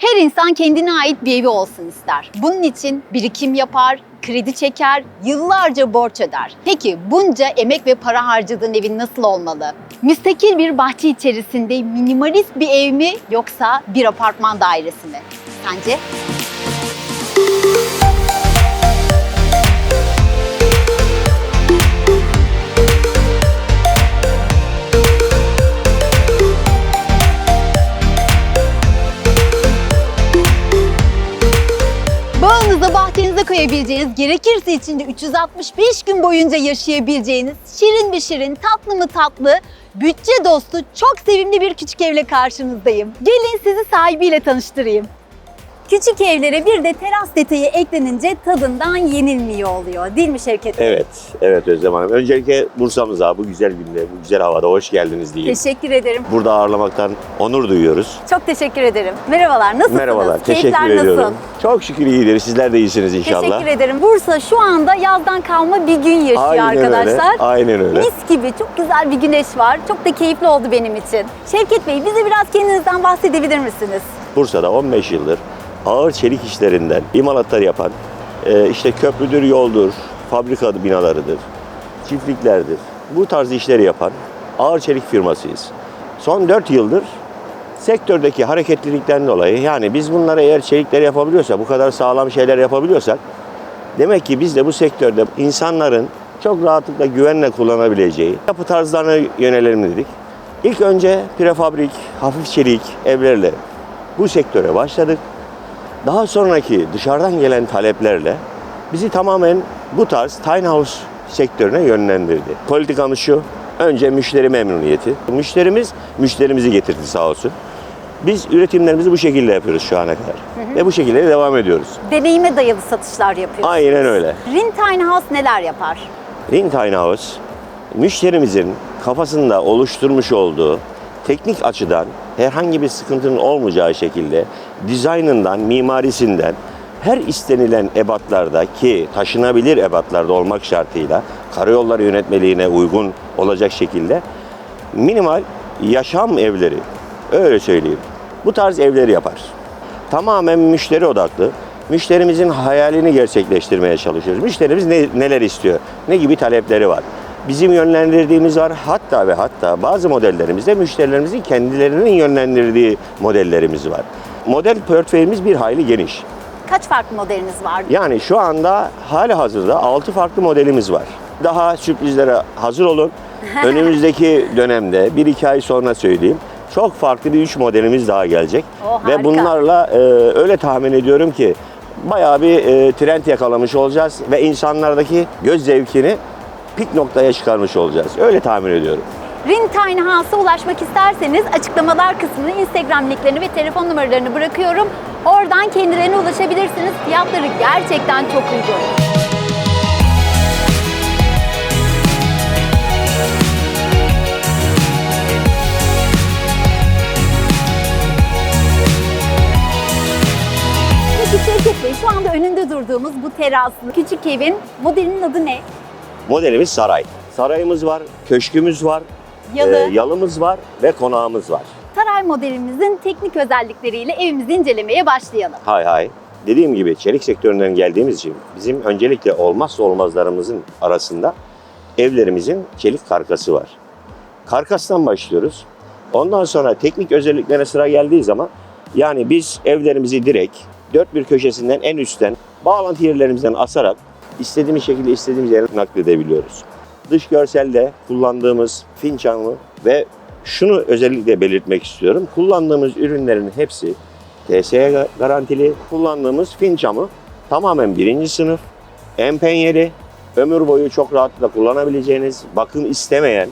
Her insan kendine ait bir evi olsun ister. Bunun için birikim yapar, kredi çeker, yıllarca borç öder. Peki bunca emek ve para harcadığın evin nasıl olmalı? Müstakil bir bahçe içerisinde minimalist bir ev mi yoksa bir apartman dairesi mi? Sence? Bağınıza, bahçenize koyabileceğiniz, gerekirse içinde 365 gün boyunca yaşayabileceğiniz şirin bir şirin, tatlı mı tatlı, bütçe dostu, çok sevimli bir küçük evle karşınızdayım. Gelin sizi sahibiyle tanıştırayım. Küçük evlere bir de teras detayı eklenince tadından yenilmiyor oluyor. Değil mi Şevket Bey? Evet, evet Özlem Hanım. Öncelikle Bursa'mıza bu güzel günde, bu güzel havada hoş geldiniz diyeyim. Teşekkür ederim. Burada ağırlamaktan onur duyuyoruz. Çok teşekkür ederim. Merhabalar, nasılsınız? Merhabalar, Keyifler teşekkür nasıl? ediyorum. Çok şükür iyidir. Sizler de iyisiniz inşallah. Teşekkür ederim. Bursa şu anda yazdan kalma bir gün yaşıyor Aynen arkadaşlar. öyle. Aynen öyle. Mis gibi çok güzel bir güneş var. Çok da keyifli oldu benim için. Şevket Bey bize biraz kendinizden bahsedebilir misiniz? Bursa'da 15 yıldır ağır çelik işlerinden imalatlar yapan, e, işte köprüdür, yoldur, fabrika binalarıdır, çiftliklerdir. Bu tarz işleri yapan ağır çelik firmasıyız. Son 4 yıldır sektördeki hareketlilikten dolayı yani biz bunları eğer çelikleri yapabiliyorsak, bu kadar sağlam şeyler yapabiliyorsak demek ki biz de bu sektörde insanların çok rahatlıkla güvenle kullanabileceği yapı tarzlarına yönelelim dedik. İlk önce prefabrik, hafif çelik evlerle bu sektöre başladık. Daha sonraki dışarıdan gelen taleplerle bizi tamamen bu tarz tiny house sektörüne yönlendirdi. Politikamız şu, önce müşteri memnuniyeti. Müşterimiz müşterimizi getirdi sağ olsun. Biz üretimlerimizi bu şekilde yapıyoruz şu ana kadar. Ve bu şekilde devam ediyoruz. Deneyime dayalı satışlar yapıyorsunuz. Aynen öyle. Rin Tiny House neler yapar? Ring Tiny House, müşterimizin kafasında oluşturmuş olduğu teknik açıdan herhangi bir sıkıntının olmayacağı şekilde dizaynından, mimarisinden her istenilen ebatlarda ki taşınabilir ebatlarda olmak şartıyla karayolları yönetmeliğine uygun olacak şekilde minimal yaşam evleri öyle söyleyeyim. Bu tarz evleri yapar. Tamamen müşteri odaklı. Müşterimizin hayalini gerçekleştirmeye çalışıyoruz. Müşterimiz ne, neler istiyor? Ne gibi talepleri var? Bizim yönlendirdiğimiz var. Hatta ve hatta bazı modellerimizde müşterilerimizin kendilerinin yönlendirdiği modellerimiz var. Model portföyümüz bir hayli geniş. Kaç farklı modeliniz var? Yani şu anda hali hazırda 6 farklı modelimiz var. Daha sürprizlere hazır olun. Önümüzdeki dönemde 1-2 ay sonra söyleyeyim. Çok farklı bir 3 modelimiz daha gelecek. O, harika. Ve bunlarla e, öyle tahmin ediyorum ki bayağı bir e, trend yakalamış olacağız ve insanlardaki göz zevkini pik noktaya çıkarmış olacağız. Öyle tahmin ediyorum. Rin Tiny House'a ulaşmak isterseniz açıklamalar kısmına Instagram linklerini ve telefon numaralarını bırakıyorum. Oradan kendilerine ulaşabilirsiniz. Fiyatları gerçekten çok uygun. Şevket Bey şu anda önünde durduğumuz bu teraslı küçük evin modelinin adı ne? Modelimiz saray. Sarayımız var, köşkümüz var, Yalı. e, yalımız var ve konağımız var. Saray modelimizin teknik özellikleriyle evimizi incelemeye başlayalım. Hay hay. Dediğim gibi çelik sektöründen geldiğimiz için bizim öncelikle olmazsa olmazlarımızın arasında evlerimizin çelik karkası var. Karkastan başlıyoruz. Ondan sonra teknik özelliklere sıra geldiği zaman yani biz evlerimizi direkt dört bir köşesinden en üstten bağlantı yerlerimizden asarak istediğimiz şekilde istediğimiz yere nakledebiliyoruz. Dış görselde kullandığımız fincanlı ve şunu özellikle belirtmek istiyorum. Kullandığımız ürünlerin hepsi TSE garantili kullandığımız fin camı tamamen birinci sınıf, empenyeli, ömür boyu çok rahatlıkla kullanabileceğiniz, bakım istemeyen,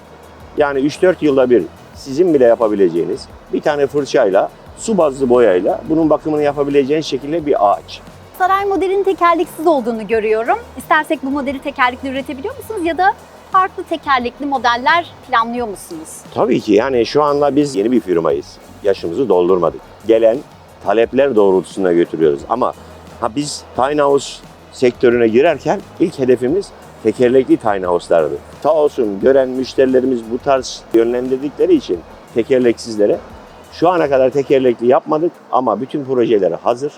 yani 3-4 yılda bir sizin bile yapabileceğiniz bir tane fırçayla, su bazlı boyayla bunun bakımını yapabileceğiniz şekilde bir ağaç. Saray modelinin tekerleksiz olduğunu görüyorum. İstersek bu modeli tekerlekli üretebiliyor musunuz ya da farklı tekerlekli modeller planlıyor musunuz? Tabii ki yani şu anda biz yeni bir firmayız. Yaşımızı doldurmadık. Gelen talepler doğrultusunda götürüyoruz. Ama ha biz tiny house sektörüne girerken ilk hedefimiz tekerlekli tiny house'lardı. Sağ olsun gören müşterilerimiz bu tarz yönlendirdikleri için tekerleksizlere Şu ana kadar tekerlekli yapmadık ama bütün projeleri hazır.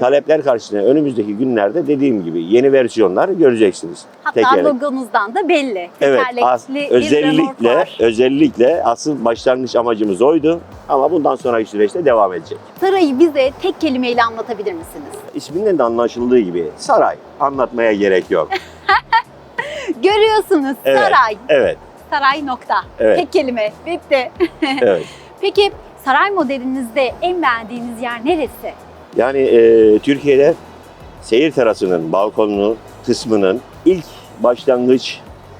Talepler karşısında önümüzdeki günlerde dediğim gibi yeni versiyonlar göreceksiniz. Hatta Tekerlek. logonuzdan da belli. Evet, as- özellikle özellikle asıl başlangıç amacımız oydu ama bundan sonraki süreçte devam edecek. Sarayı bize tek kelimeyle anlatabilir misiniz? İsminden de anlaşıldığı gibi saray. Anlatmaya gerek yok. Görüyorsunuz Evet. saray. Evet, Saray nokta. Evet. Tek kelime. Bitti. evet. Peki saray modelinizde en beğendiğiniz yer neresi? Yani e, Türkiye'de seyir terasının balkonlu kısmının ilk başlangıç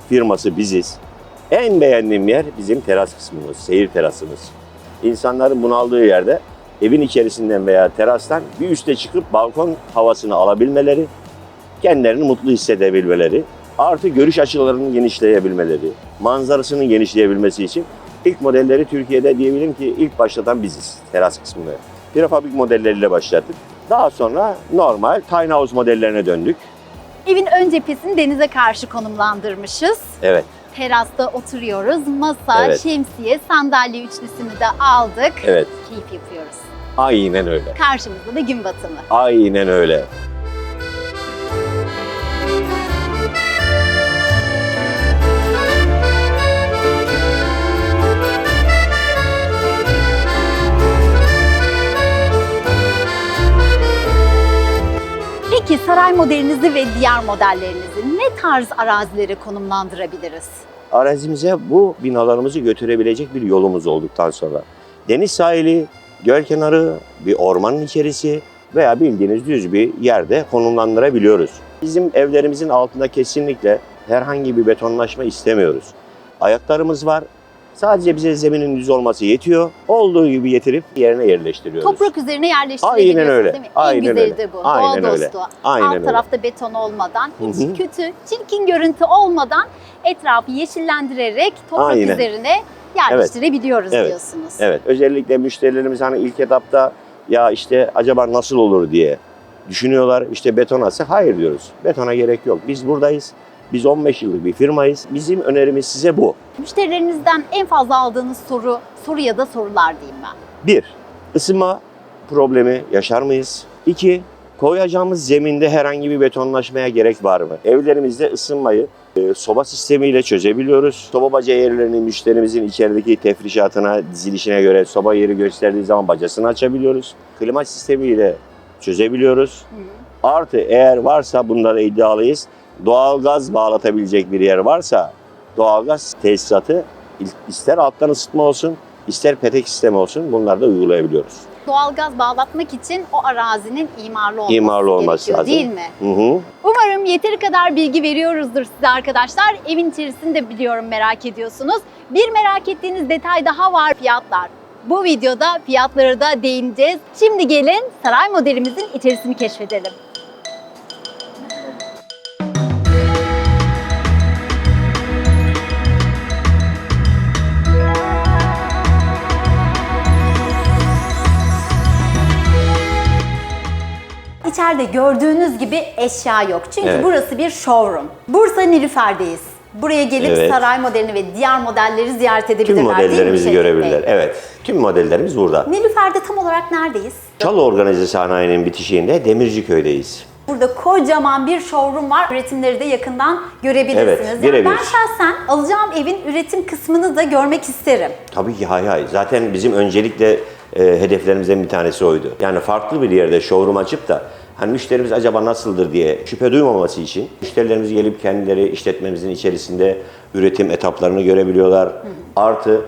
firması biziz. En beğendiğim yer bizim teras kısmımız, seyir terasımız. İnsanların bunaldığı yerde evin içerisinden veya terastan bir üste çıkıp balkon havasını alabilmeleri, kendilerini mutlu hissedebilmeleri, artı görüş açılarının genişleyebilmeleri, manzarasının genişleyebilmesi için ilk modelleri Türkiye'de diyebilirim ki ilk başlatan biziz teras Prefabrik modelleriyle başladık. Daha sonra normal tiny house modellerine döndük. Evin ön cephesini denize karşı konumlandırmışız. Evet, Terasta oturuyoruz. Masa, Evet. şemsiye, sandalye üçlüsünü de aldık. evet. Keyif yapıyoruz. Aynen öyle. Karşımızda da gün batımı. Aynen öyle. Saray modelinizi ve diğer modellerinizi ne tarz arazilere konumlandırabiliriz? Arazimize bu binalarımızı götürebilecek bir yolumuz olduktan sonra deniz sahili, göl kenarı, bir ormanın içerisi veya bildiğiniz düz bir yerde konumlandırabiliyoruz. Bizim evlerimizin altında kesinlikle herhangi bir betonlaşma istemiyoruz. Ayaklarımız var. Sadece bize zeminin düz olması yetiyor. Olduğu gibi getirip yerine yerleştiriyoruz. Toprak üzerine yerleştirebiliyorsunuz Aynen öyle. değil mi? Aynen en güzeli öyle. de bu. Aynen Doğa öyle. dostu. Aynen Alt öyle. tarafta beton olmadan, hiç Hı hı. kötü, çirkin görüntü olmadan etrafı yeşillendirerek toprak Aynen. üzerine yerleştirebiliyoruz Evet. diyorsunuz. Evet, özellikle müşterilerimiz hani ilk etapta ya işte acaba nasıl olur diye düşünüyorlar. İşte beton atsa hayır diyoruz. Betona gerek yok. Biz buradayız. Biz 15 yıllık bir firmayız. Bizim önerimiz size bu. Müşterilerinizden en fazla aldığınız soru, soru ya da sorular diyeyim ben. Bir, ısınma problemi yaşar mıyız? İki, koyacağımız zeminde herhangi bir betonlaşmaya gerek var mı? Evlerimizde ısınmayı e, soba sistemiyle çözebiliyoruz. Soba baca yerlerini müşterimizin içerideki tefrişatına, dizilişine göre soba yeri gösterdiği zaman bacasını açabiliyoruz. Klima sistemiyle çözebiliyoruz. Hı. Artı eğer varsa bunlara iddialıyız. Doğalgaz bağlatabilecek bir yer varsa doğalgaz tesisatı ister alttan ısıtma olsun, ister petek sistemi olsun bunları da uygulayabiliyoruz. Doğalgaz bağlatmak için o arazinin imarlı olması, İmarlı olması gerekiyor lazım. değil mi? Hı hı. Umarım yeteri kadar bilgi veriyoruzdur size arkadaşlar. Evin içerisini de biliyorum merak ediyorsunuz. Bir merak ettiğiniz detay daha var fiyatlar. Bu videoda fiyatlara da değineceğiz. Şimdi gelin saray modelimizin içerisini keşfedelim. İçeride gördüğünüz gibi eşya yok. Çünkü Evet. burası bir showroom. Bursa Nilüfer'deyiz. Buraya gelip Evet. saray modelini ve diğer modelleri ziyaret edebilirler Tüm değil mi modellerimizi Şevket Bey? görebilirler. Evet. Tüm modellerimiz burada. Nilüfer'de tam olarak neredeyiz? Çalı Organize Sanayi'nin bitişiğinde Demirciköy'deyiz. Burada kocaman bir showroom var. Üretimleri de yakından görebilirsiniz. Evet, Yani birebir. ben şahsen alacağım evin üretim kısmını da görmek isterim. Tabii ki hay hay. Zaten bizim öncelikle e, hedeflerimizden bir tanesi oydu. Yani farklı bir yerde showroom açıp da hani müşterimiz acaba nasıldır diye şüphe duymaması için müşterilerimiz gelip kendileri işletmemizin içerisinde üretim etaplarını görebiliyorlar. Artı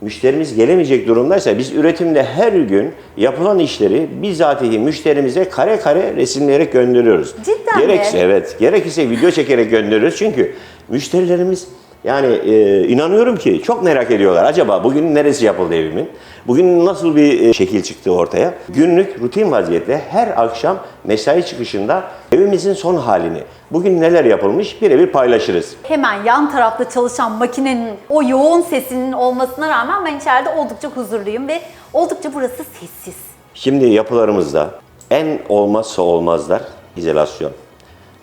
müşterimiz gelemeyecek durumdaysa biz üretimde her gün yapılan işleri bizatihi müşterimize kare kare resimleyerek gönderiyoruz. Cidden Gerekse, mi? Evet, gerekirse video çekerek gönderiyoruz çünkü müşterilerimiz yani e, inanıyorum ki çok merak ediyorlar. Acaba bugün neresi yapıldı evimin? Bugün nasıl bir e, şekil çıktı ortaya? Günlük rutin vaziyette her akşam mesai çıkışında evimizin son halini, bugün neler yapılmış birebir paylaşırız. Hemen yan tarafta çalışan makinenin o yoğun sesinin olmasına rağmen ben içeride oldukça huzurluyum ve oldukça burası sessiz. Şimdi yapılarımızda en olmazsa olmazlar izolasyon.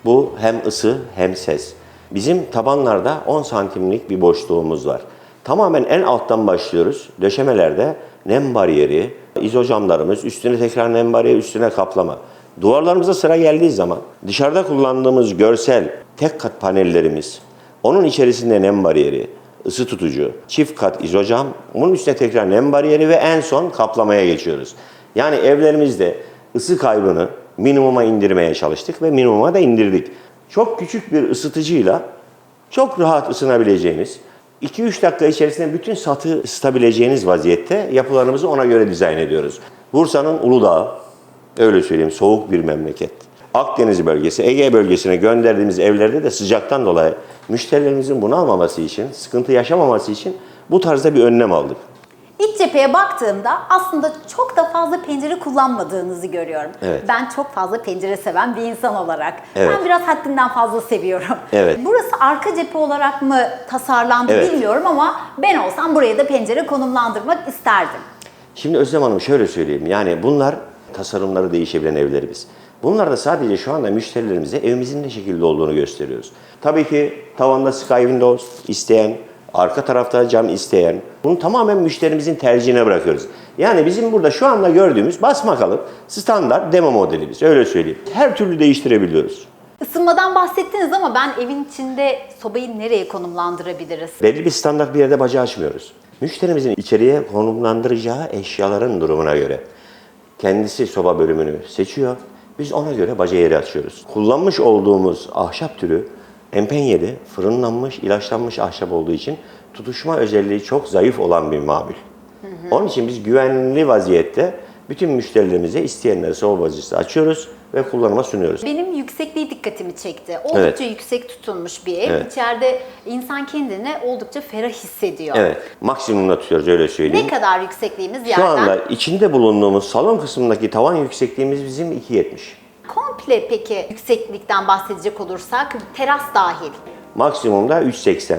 Bu hem ısı hem ses. Bizim tabanlarda 10 santimlik bir boşluğumuz var. Tamamen en alttan başlıyoruz. Döşemelerde nem bariyeri, izocamlarımız, üstüne tekrar nem bariyeri, üstüne kaplama. Duvarlarımıza sıra geldiği zaman dışarıda kullandığımız görsel tek kat panellerimiz, onun içerisinde nem bariyeri, ısı tutucu, çift kat izocam, bunun üstüne tekrar nem bariyeri ve en son kaplamaya geçiyoruz. Yani evlerimizde ısı kaybını minimuma indirmeye çalıştık ve minimuma da indirdik. Çok küçük bir ısıtıcıyla çok rahat ısınabileceğiniz, 2-3 dakika içerisinde bütün satı ısıtabileceğiniz vaziyette yapılarımızı ona göre dizayn ediyoruz. Bursa'nın Uludağ, öyle söyleyeyim soğuk bir memleket. Akdeniz bölgesi, Ege bölgesine gönderdiğimiz evlerde de sıcaktan dolayı müşterilerimizin bunu almaması için, sıkıntı yaşamaması için bu tarzda bir önlem aldık. İç cepheye baktığımda aslında çok da fazla pencere kullanmadığınızı görüyorum. Evet. Ben çok fazla pencere seven bir insan olarak. Evet. Ben biraz haddinden fazla seviyorum. Evet. Burası arka cephe olarak mı tasarlandı Evet. bilmiyorum ama ben olsam buraya da pencere konumlandırmak isterdim. Şimdi Özlem Hanım şöyle söyleyeyim. Yani bunlar tasarımları değişebilen evlerimiz. Bunlar da sadece şu anda müşterilerimize evimizin ne şekilde olduğunu gösteriyoruz. Tabii ki tavanda Sky Windows isteyen, arka tarafta cam isteyen, bunu tamamen müşterimizin tercihine bırakıyoruz. Yani bizim burada şu anda gördüğümüz basmakalıp standart demo modelimiz. Öyle söyleyeyim. Her türlü değiştirebiliyoruz. Isınmadan bahsettiniz ama ben evin içinde sobayı nereye konumlandırabiliriz? Belli bir standart bir yerde bacağı açmıyoruz. Müşterimizin içeriye konumlandıracağı eşyaların durumuna göre kendisi soba bölümünü seçiyor. Biz ona göre baca yeri açıyoruz. Kullanmış olduğumuz ahşap türü empenyeli, fırınlanmış, ilaçlanmış ahşap olduğu için tutuşma özelliği çok zayıf olan bir mamul. Onun için biz güvenli vaziyette bütün müşterilerimize isteyenlere soba bacası açıyoruz ve kullanıma sunuyoruz. Benim yüksekliği dikkatimi çekti. Oldukça Evet. yüksek tutulmuş bir ev. Evet. İçeride insan kendini oldukça ferah hissediyor. Evet, maksimumda tutuyoruz öyle söyleyeyim. Ne kadar yüksekliğimiz yerden? Şu anda içinde bulunduğumuz salon kısmındaki tavan yüksekliğimiz bizim 2.70. Komple peki yükseklikten bahsedecek olursak teras dahil. Maksimumda 3.80.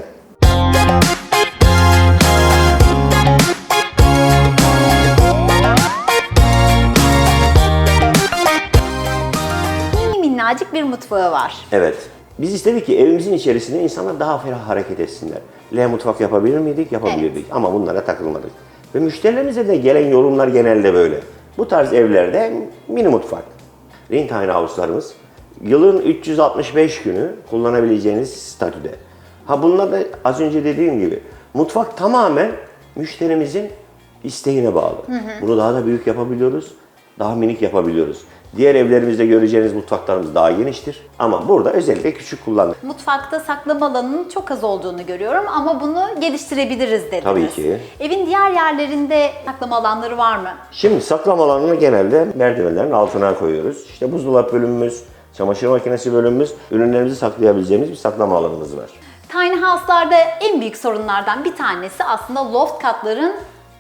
Mini minnacık bir mutfağı var. Evet. Biz istedik ki evimizin içerisinde insanlar daha ferah hareket etsinler. L mutfak yapabilir miydik? Yapabilirdik. Ama bunlara takılmadık. Ve müşterilerimize de gelen yorumlar genelde böyle. Bu tarz evlerde mini mutfak. Ring tiny house'larımız yılın 365 günü kullanabileceğiniz statüde. Ha bunlar da az önce dediğim gibi mutfak tamamen müşterimizin isteğine bağlı. Bunu daha da büyük yapabiliyoruz, daha minik yapabiliyoruz. Diğer evlerimizde göreceğiniz mutfaklarımız daha geniştir. Ama burada özellikle küçük kullandık. Mutfakta saklama alanının çok az olduğunu görüyorum ama bunu geliştirebiliriz dediniz. Tabii ki. Evin diğer yerlerinde saklama alanları var mı? Şimdi saklama alanını genelde merdivenlerin altına koyuyoruz. İşte buzdolabı bölümümüz, çamaşır makinesi bölümümüz, ürünlerimizi saklayabileceğimiz bir saklama alanımız var. Tiny house'larda en büyük sorunlardan bir tanesi aslında loft katların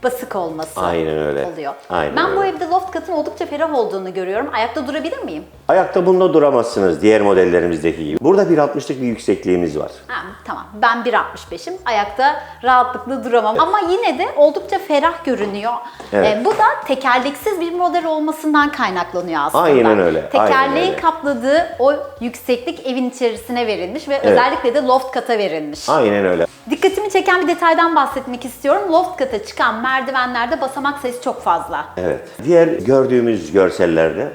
basık olması Aynen öyle. oluyor. Aynen ben bu öyle. evde loft katın oldukça ferah olduğunu görüyorum. Ayakta durabilir miyim? Ayakta bunda duramazsınız diğer modellerimizdeki gibi. Burada 1.60'lık bir yüksekliğimiz var. Ha, tamam ben 1.65'im. Ayakta rahatlıkla duramam. Ama yine de oldukça ferah görünüyor. Evet. Ee, bu da tekerleksiz bir model olmasından kaynaklanıyor aslında. Aynen öyle, aynen Tekerleğin öyle. kapladığı o yükseklik evin içerisine verilmiş ve özellikle de loft kata verilmiş. Aynen öyle. Dikkatimi çeken bir detaydan bahsetmek istiyorum. Loft kata çıkan merdivenlerde basamak sayısı çok fazla. Evet. Diğer gördüğümüz görsellerde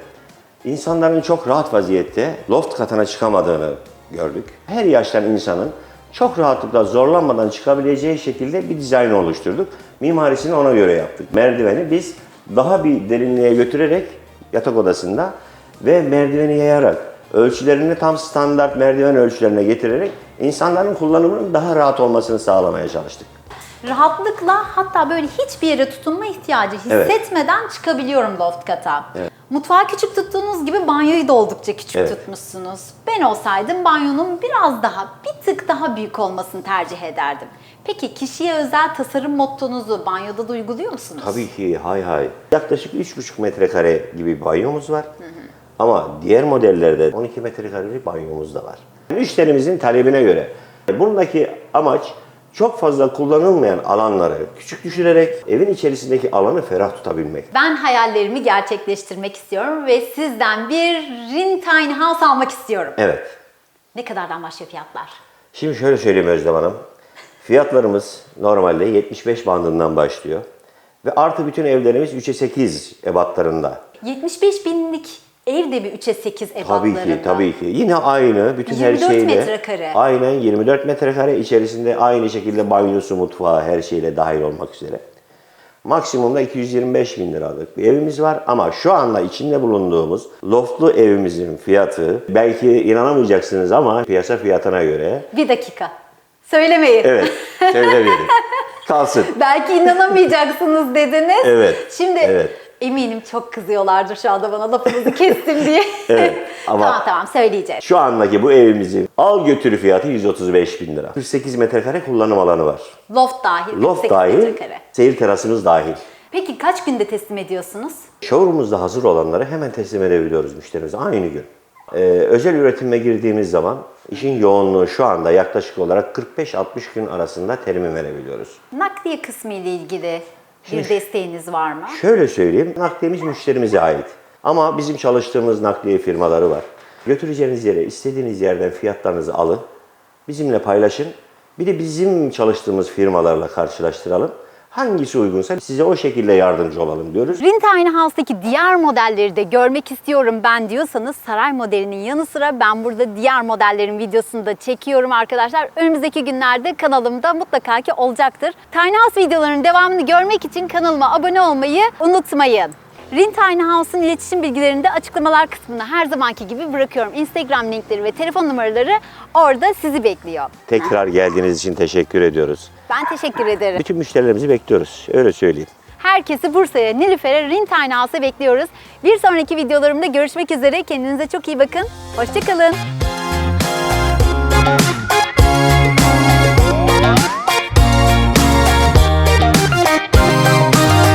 insanların çok rahat vaziyette loft katına çıkamadığını gördük. Her yaştan insanın çok rahatlıkla zorlanmadan çıkabileceği şekilde bir dizayn oluşturduk. Mimarisini ona göre yaptık. Merdiveni biz daha bir derinliğe götürerek yatak odasında ve merdiveni yayarak ölçülerini tam standart merdiven ölçülerine getirerek insanların kullanımının daha rahat olmasını sağlamaya çalıştık. Rahatlıkla hatta böyle hiçbir yere tutunma ihtiyacı Evet. hissetmeden çıkabiliyorum loft kata. Mutfağı küçük tuttuğunuz gibi banyoyu da oldukça küçük Evet. tutmuşsunuz. Ben olsaydım banyonun biraz daha, bir tık daha büyük olmasını tercih ederdim. Peki kişiye özel tasarım mottonuzu banyoda da uyguluyor musunuz? Tabii ki hay hay. Yaklaşık 3,5 metrekare gibi bir banyomuz var. Ama diğer modellerde 12 metrekarelik banyomuz da var. Müşterimizin talebine göre. Bundaki amaç çok fazla kullanılmayan alanları küçük düşürerek evin içerisindeki alanı ferah tutabilmek. Ben hayallerimi gerçekleştirmek istiyorum ve sizden bir Rin Tiny House almak istiyorum. Evet. Ne kadardan başlıyor fiyatlar? Şimdi şöyle söyleyeyim Özlem Hanım. Fiyatlarımız normalde 75 bandından başlıyor. Ve artı bütün evlerimiz 3'e 8 ebatlarında. 75 binlik ev de bir 3'e 8 ebatlarında. Tabii ki, tabii ki. Yine aynı bütün her 24 şeyle. metrekare. Aynen 24 metrekare içerisinde aynı şekilde banyosu, mutfağı her şeyle dahil olmak üzere. Maksimumda 225 bin liralık bir evimiz var ama şu anda içinde bulunduğumuz loftlu evimizin fiyatı belki inanamayacaksınız ama piyasa fiyatına göre Bir dakika. Söylemeyin. evet söylemeyelim. Kalsın. Belki inanamayacaksınız dediniz. Evet, Şimdi evet. Eminim çok kızıyorlardır şu anda bana lafınızı kestim diye. Evet, ama- tamam tamam söyleyeceğiz. Şu andaki bu evimizin al götürü fiyatı 135 bin lira. 48 metrekare kullanım alanı var. Loft dahil. Loft 48 dahil, metrekare. seyir terasımız dahil. Peki kaç günde teslim ediyorsunuz? Showroom'umuzda hazır olanları hemen teslim edebiliyoruz müşterimize aynı gün. Ee, özel üretime girdiğimiz zaman işin yoğunluğu şu anda yaklaşık olarak 45-60 gün arasında terimi verebiliyoruz. Nakliye kısmı ile ilgili bir desteğiniz var mı? Şöyle söyleyeyim, nakliyemiz müşterimize ait. Ama bizim çalıştığımız nakliye firmaları var. Götüreceğiniz yere, istediğiniz yerden fiyatlarınızı alın. Bizimle paylaşın. Bir de bizim çalıştığımız firmalarla karşılaştıralım. Hangisi uygunsa size o şekilde yardımcı olalım diyoruz. Rin Tiny House'daki diğer modelleri de görmek istiyorum ben diyorsanız saray modelinin yanı sıra ben burada diğer modellerin videosunu da çekiyorum arkadaşlar. Önümüzdeki günlerde kanalımda mutlaka ki olacaktır. Tiny House videolarının devamını görmek için kanalıma abone olmayı unutmayın. Rin Tiny House'un iletişim bilgilerini de açıklamalar kısmına her zamanki gibi bırakıyorum. Instagram linkleri ve telefon numaraları orada sizi bekliyor. Tekrar geldiğiniz için teşekkür ediyoruz. Ben teşekkür ederim. Bütün müşterilerimizi bekliyoruz. Öyle söyleyeyim. Herkesi Bursa'ya, Nilüfer'e, Rin Tiny House'a bekliyoruz. Bir sonraki videolarımda görüşmek üzere. Kendinize çok iyi bakın. Hoşçakalın.